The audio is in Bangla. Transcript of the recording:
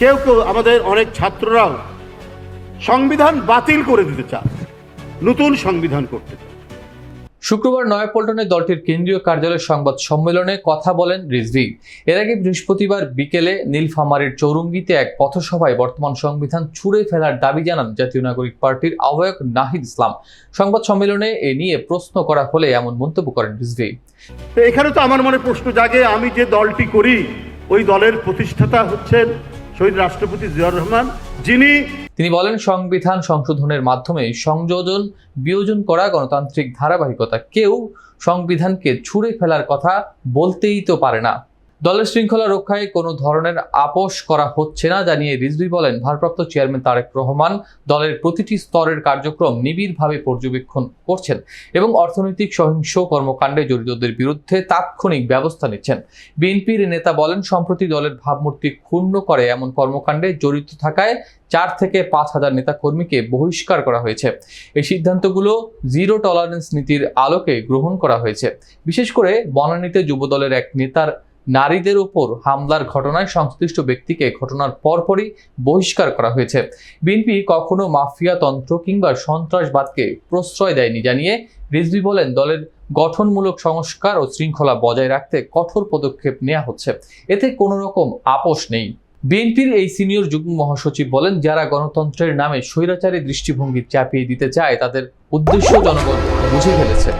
কেউ কেউ আমাদের অনেক ছাত্ররাও সংবিধান বাতিল করে দিতে চায় নতুন সংবিধান করতে শুক্রবার নয়াপল্টনে দলটির কেন্দ্রীয় কার্যালয়ের সংবাদ সম্মেলনে কথা বলেন রিজভি। এর আগে বৃহস্পতিবার বিকেলে নীলফামারীর চৌরঙ্গিতে এক পথসভায় বর্তমান সংবিধান ছুড়ে ফেলার দাবি জানান জাতীয় নাগরিক পার্টির আহ্বায়ক নাহিদ ইসলাম। সংবাদ সম্মেলনে এ নিয়ে প্রশ্ন করা হলে এমন মন্তব্য করেন রিজভি। এখানে তো আমার মনে প্রশ্ন জাগে আমি যে দলটি করি ওই দলের প্রতিষ্ঠাতা হচ্ছেন শহীদ রাষ্ট্রপতি জিয়াউর রহমান, যিনি তিনি বলেন, সংবিধান সংশোধনের মাধ্যমে সংযোজন, বিয়োজন করা গণতান্ত্রিক ধারাবাহিকতা কেউ সংবিধানকে ছুঁড়ে ফেলার কথা বলতেই তো পারে না। দলের শৃঙ্খলা রক্ষায় কোনো ধরনের আপোষ করা হচ্ছে না জানিয়ে রিজভি বলেন, ভারপ্রাপ্ত চেয়ারম্যান তারেক রহমান দলের প্রতিটি স্তরের কার্যক্রম নিবিড়ভাবে পর্যবেক্ষণ করছেন এবং অর্থনৈতিক সহিংস কর্মকাণ্ডে জড়িতদের বিরুদ্ধে তাৎক্ষণিক ব্যবস্থা নিচ্ছেন। বিএনপির নেতা বলেন, সম্প্রতি দলের ভাবমূর্তি ক্ষুণ্ণ করে এমন কর্মকাণ্ডে জড়িত থাকায় চার থেকে পাঁচ হাজার নেতা কর্মীকে বহিষ্কার করা হয়েছে। এই সিদ্ধান্তগুলো জিরো টলারেন্স নীতির আলোকে গ্রহণ করা হয়েছে। বিশেষ করে বনানীতে যুবদলের এক নেতার নারীদের উপর হামলার ঘটনায় সংশ্লিষ্ট ব্যক্তিকে ঘটনার পরপরই বহিষ্কার করা হয়েছে। বিএনপি কখনো মাফিয়া তন্ত্র কিংবা সন্ত্রাসবাদকে প্রশ্রয় দেয়নি জানিয়ে রিজভি বলেন, দলের গঠনমূলক সংস্কার ও শৃঙ্খলা বজায় রাখতে কঠোর পদক্ষেপ নেওয়া হচ্ছে। এতে কোনো রকম আপোষ নেই। বিএনপির এই সিনিয়র যুগ্ম মহাসচিব বলেন, যারা গণতন্ত্রের নামে স্বৈরাচারী দৃষ্টিভঙ্গি চাপিয়ে দিতে চায়, তাদের উদ্দেশ্য জনগণ বুঝে ফেলেছে।